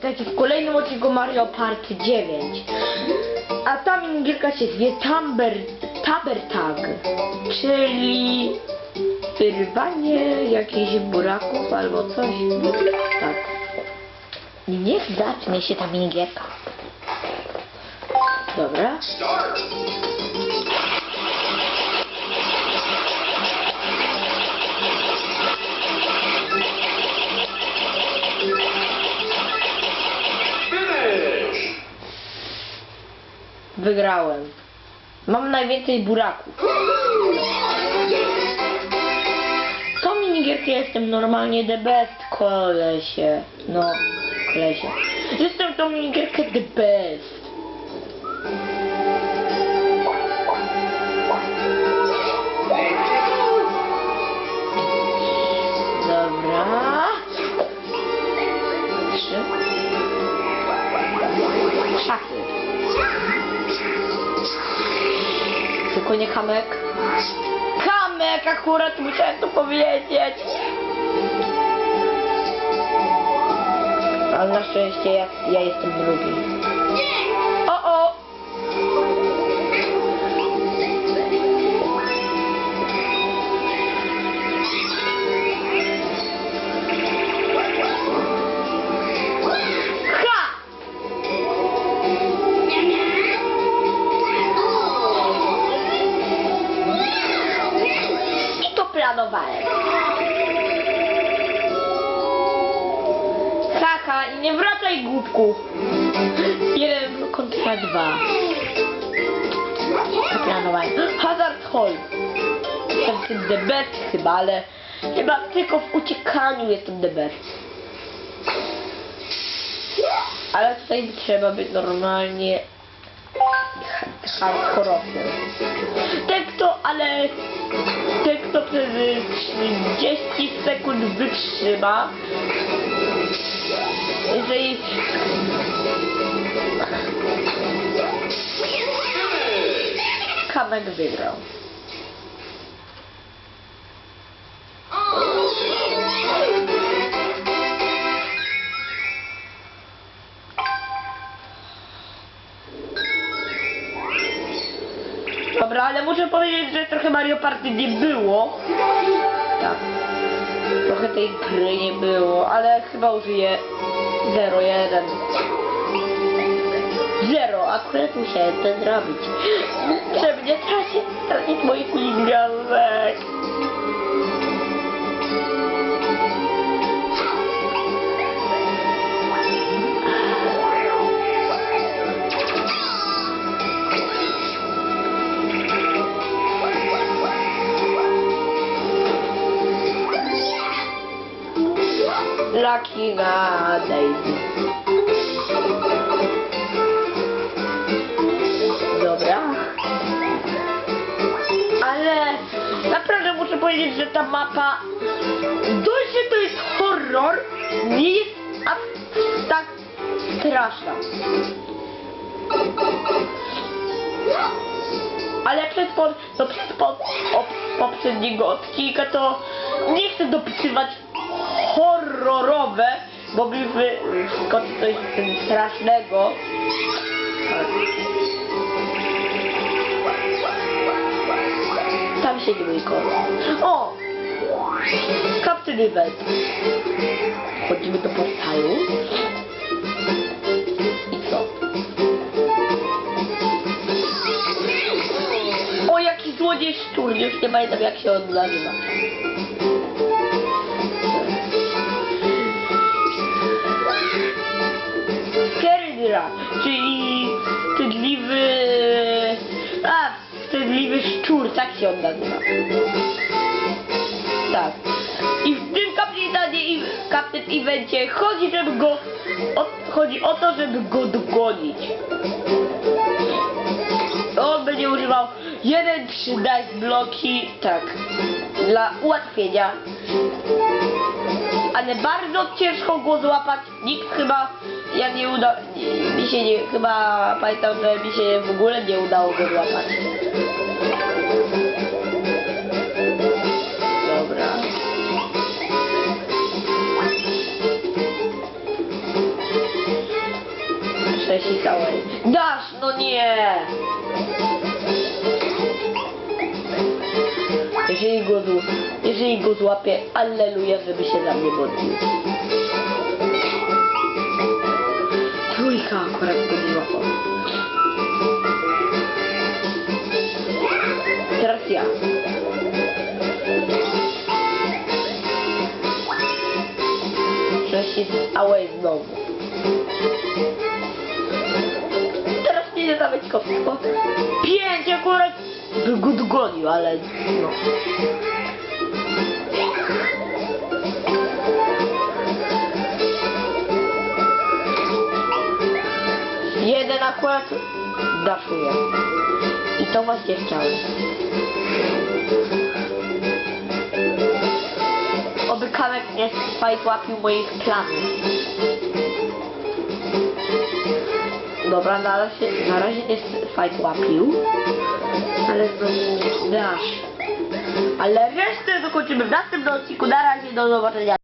witajcie w kolejnym odcinku Mario Party 9. A ta minigierka się zwie Tamber, Taber Tag, czyli wyrwanie jakichś buraków albo coś. Tak. Niech zacznie się ta minigierka. Dobra. Wygrałem. Mam najwięcej buraków. Tą minigierkę jestem normalnie the best, kolesie. No, kolesie. Jestem tą minigierkę the best. Tylko nie kamek. Kamek akurat musiałem to powiedzieć. Ale na szczęście ja, ja jestem drugi. Planowałem. Haha, i nie wracaj głupku. Jeden kontra dwa. To planowałem. Hazard Hall. Jestem the best chyba, ale chyba tylko w uciekaniu jestem the best. Ale tutaj trzeba być normalnie ha- hardkorowym. Ten kto, ale kto przez 30 sekund wytrzyma, jeżeli Kamek wygrał. Dobra, ale muszę powiedzieć, że trochę Mario Party nie było. Tak. Trochę tej gry nie było, ale chyba użyję 01. Zero, akurat musiałem to zrobić. Żeby nie tracić, tracić moich migawek. Na Daisy. Dobra. Ale naprawdę muszę powiedzieć, że ta mapa dość, że to jest horror, nie jest aż tak straszna. Ale przez po, to przez po, o, poprzedniego odcinka to nie chcę dopisywać horrorowe, bo by wyskoczyć coś strasznego. Tam siedzi mój. O! Captain Event. Wchodzimy do portalu. I co? O, jaki złodziej szczur, już nie pamiętam jak się on nazywa. Czyli wstydliwy... A, wstydliwy szczur, tak się on nazywa. Tak. I w tym kapitanie i Captain Evencie chodzi, żeby go... O, chodzi o to, żeby go dogonić. On będzie używał 1 3 dice bloki, tak, dla ułatwienia. Ale bardzo ciężko go złapać. Nikt chyba, ja nie uda, mi się nie, chyba pamiętam, że mi się w ogóle nie udało go złapać. Dobra. całej. Dasz, no nie! Jeżeli go, jeżeli go złapię, alleluja, żeby się za mnie modlił. Trójka akurat złapał. Teraz ja. Przecież jest away znowu. Teraz nie zabić kopsko. Pięć akurat dogonił, ale no. Akurat daszuje. I to właśnie chciałem. Oby Kamek nie łapił moich planów. Dobra, na razie, na razie nie fight łapił. Ale znowu dasz. Ale resztę dokończymy w następnym odcinku. Na razie, do zobaczenia.